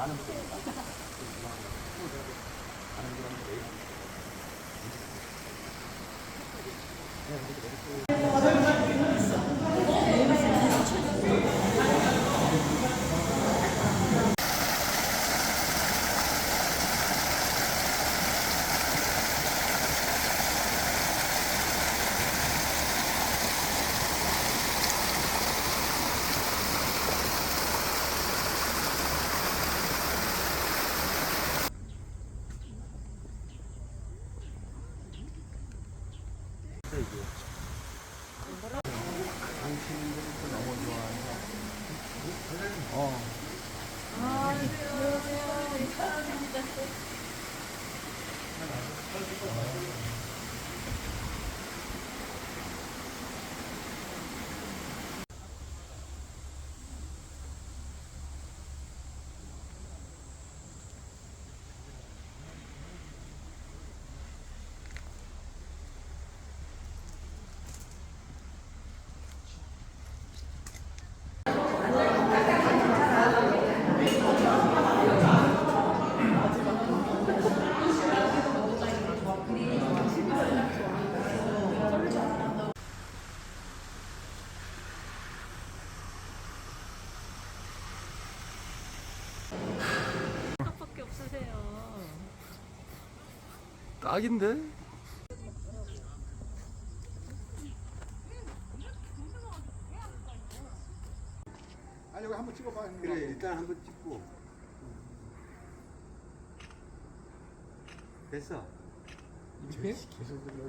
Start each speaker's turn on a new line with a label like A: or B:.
A: 아는 분이니까. 아는 분한테 내일. 좋아하는 어. 딱인데?
B: 아니 여기 한번 찍어봐.
C: 그래 일단 한번 찍고 됐어
B: 계속 들려.